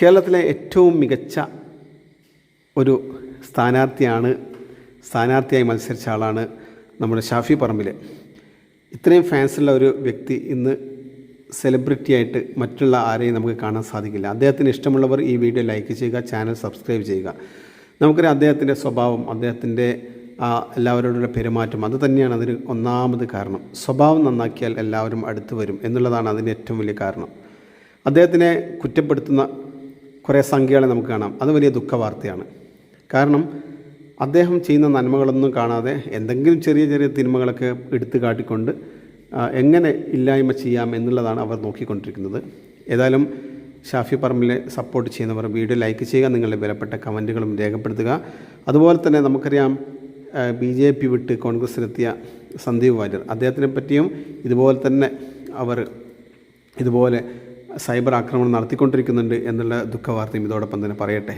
കേരളത്തിലെ ഏറ്റവും മികച്ച ഒരു സ്ഥാനാർത്ഥിയാണ് സ്ഥാനാർത്ഥിയായി മത്സരിച്ച ആളാണ് നമ്മുടെ ഷാഫി പറമ്പിൽ ഇത്രയും ഫാൻസുള്ള ഒരു വ്യക്തി ഇന്ന് സെലിബ്രിറ്റിയായിട്ട് മറ്റുള്ള ആരെയും നമുക്ക് കാണാൻ സാധിക്കില്ല. അദ്ദേഹത്തിന് ഇഷ്ടമുള്ളവർ ഈ വീഡിയോ ലൈക്ക് ചെയ്യുക ചാനൽ സബ്സ്ക്രൈബ് ചെയ്യുക. നമുക്കറിയാം അദ്ദേഹത്തിന്റെ സ്വഭാവം അദ്ദേഹത്തിന്റെ ആ എല്ലാവരോടുള്ള പെരുമാറ്റം അത് തന്നെയാണ് അതിന് ഒന്നാമത് കാരണം. സ്വഭാവം നന്നാക്കിയാൽ എല്ലാവരും അടുത്ത് വരും എന്നുള്ളതാണ് അതിന്റെ ഏറ്റവും വലിയ കാരണം. അദ്ദേഹത്തിനെ കുറ്റപ്പെടുത്തുന്ന കുറേ സംഖ്യകളെ നമുക്ക് കാണാം. അത് വലിയ ദുഃഖവാർത്തയാണ്. കാരണം അദ്ദേഹം ചെയ്യുന്ന നന്മകളൊന്നും കാണാതെ എന്തെങ്കിലും ചെറിയ ചെറിയ തിന്മകളൊക്കെ എടുത്തു കാട്ടിക്കൊണ്ട് എങ്ങനെ ഇല്ലായ്മ ചെയ്യാം എന്നുള്ളതാണ് അവർ നോക്കിക്കൊണ്ടിരിക്കുന്നത്. ഏതായാലും ഷാഫി പറമ്പിലെ സപ്പോർട്ട് ചെയ്യുന്നവർ വീഡിയോ ലൈക്ക് ചെയ്യുക നിങ്ങളുടെ വിലപ്പെട്ട കമന്റുകളും രേഖപ്പെടുത്തുക. അതുപോലെ തന്നെ നമുക്കറിയാം ബി ജെ പി വിട്ട് കോൺഗ്രസ്സിലെത്തിയ സന്ദീപ് വാര്യർ. അദ്ദേഹത്തിനെ പറ്റിയും ഇതുപോലെ തന്നെ അവർ ഇതുപോലെ സൈബർ ആക്രമണം നടത്തിക്കൊണ്ടിരിക്കുന്നുണ്ട് എന്നുള്ള ദുഃഖവാർത്തയും ഇതോടൊപ്പം തന്നെ പറയട്ടെ.